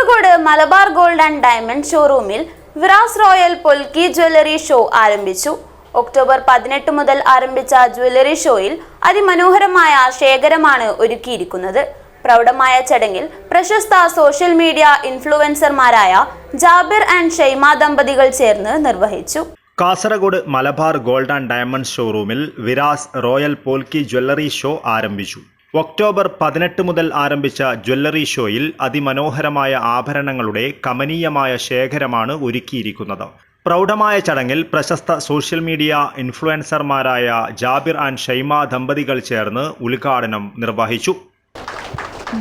Kasaragod Malabar gold and diamond ഷോറൂമിൽ Viraz royal polki jewellery show ആരംഭിച്ചു. October പതിനെട്ട് മുതൽ ആരംഭിച്ച ജ്വല്ലറി ഷോയിൽ അതിമനോഹരമായ ശേഖരമാണ് ഒരുക്കിയിരിക്കുന്നത്. പ്രൗഢമായ ചടങ്ങിൽ പ്രശസ്ത സോഷ്യൽ മീഡിയ ഇൻഫ്ലുവൻസർമാരായ ജാബിർ ആൻഡ് ഷെയ്മ ദമ്പതികൾ ചേർന്ന് നിർവഹിച്ചു. Kasaragod Malabar gold and diamond ഷോറൂമിൽ Viraz royal polki jewellery show ആരംഭിച്ചു. ഒക്ടോബർ പതിനെട്ട് മുതൽ ആരംഭിച്ച ജ്വല്ലറി ഷോയിൽ അതിമനോഹരമായ ആഭരണങ്ങളുടെ കമനീയമായ ശേഖരമാണ് ഒരുക്കിയിരിക്കുന്നത് പ്രൗഢമായ ചടങ്ങിൽ പ്രശസ്ത സോഷ്യൽ മീഡിയ ഇൻഫ്ലുവൻസർമാരായ ജാബിർ ആൻഡ് ഷൈമ ദമ്പതികൾ ചേർന്ന് ഉദ്ഘാടനം നിർവഹിച്ചു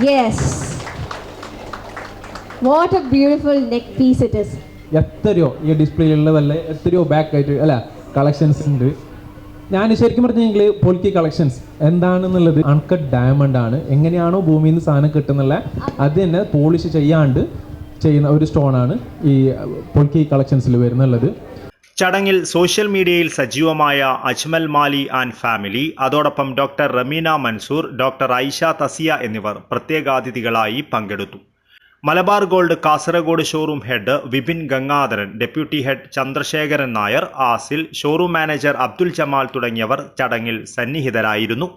Yes. What a beautiful neck piece it is. എത്രയോ ഈ ഡിസ്പ്ലേയിലുള്ള വല്ല എത്രയോ ബാക്ക് ആയിട്ട് അല്ല കളക്ഷൻസ് ഉണ്ട് ഞാൻ ശരിക്കും പറഞ്ഞെങ്കിൽ പൊൽക്കി കളക്ഷൻസ് എന്താണെന്നുള്ളത് അൺകട്ട് ഡയമണ്ട് ആണ്. എങ്ങനെയാണോ ഭൂമിയിൽ നിന്ന് സാധനം കിട്ടുന്നുള്ള അത് തന്നെ പോളിഷ് ചെയ്യാണ്ട് ചെയ്യുന്ന ഒരു സ്റ്റോൺ ആണ് ഈ പൊൽക്കി കളക്ഷൻസിൽ വരുന്നുള്ളത്. ചടങ്ങിൽ സോഷ്യൽ മീഡിയയിൽ സജീവമായ അജ്മൽ മാലി ആൻഡ് ഫാമിലി അതോടൊപ്പം ഡോക്ടർ റമീന മൻസൂർ ഡോക്ടർ ഐഷ തസിയ എന്നിവർ പ്രത്യേകാതിഥികളായി പങ്കെടുത്തു. Malabar gold Kasaragod showroom head Vipin Gangadharan deputy head Chandrasekharan Nair Asil showroom manager Abdul Jamal തുടങ്ങിയവർ ചടങ്ങിൽ സന്നിഹിതരായിരുന്നു.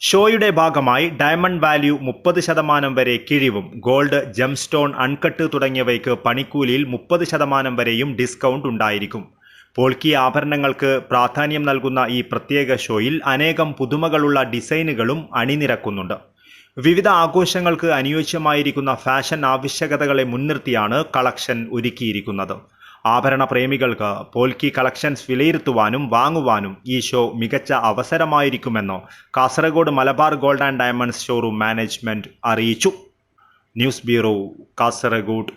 ഷോയുടെ ഭാഗമായി ഡയമണ്ട് വാല്യൂ മുപ്പത് ശതമാനം വരെ കിഴിവും ഗോൾഡ് ജംസ്റ്റോൺ അൺകട്ട് തുടങ്ങിയവയ്ക്ക് പണിക്കൂലിയിൽ മുപ്പത് ശതമാനം വരെയും ഡിസ്കൗണ്ട് ഉണ്ടായിരിക്കും. പോൾക്കി ആഭരണങ്ങൾക്ക് പ്രാധാന്യം നൽകുന്ന ഈ പ്രത്യേക ഷോയിൽ അനേകം പുതുമകളുള്ള ഡിസൈനുകളും അണിനിരക്കുന്നുണ്ട്. വിവിധ ആഘോഷങ്ങൾക്ക് അനുയോജ്യമായിരിക്കുന്ന ഫാഷൻ ആവശ്യകതകളെ മുൻനിർത്തിയാണ് കളക്ഷൻ ഒരുക്കിയിരിക്കുന്നത്. ആഭരണ പ്രേമികൾക്ക് പോൽക്കി കളക്ഷൻസ് വിലയിരുത്തുവാനും വാങ്ങുവാനും ഈ ഷോ മികച്ച അവസരമായിരിക്കുമെന്ന് Kasaragod Malabar gold and diamonds showroom management അറിയിച്ചു. News bureau Kasaragod.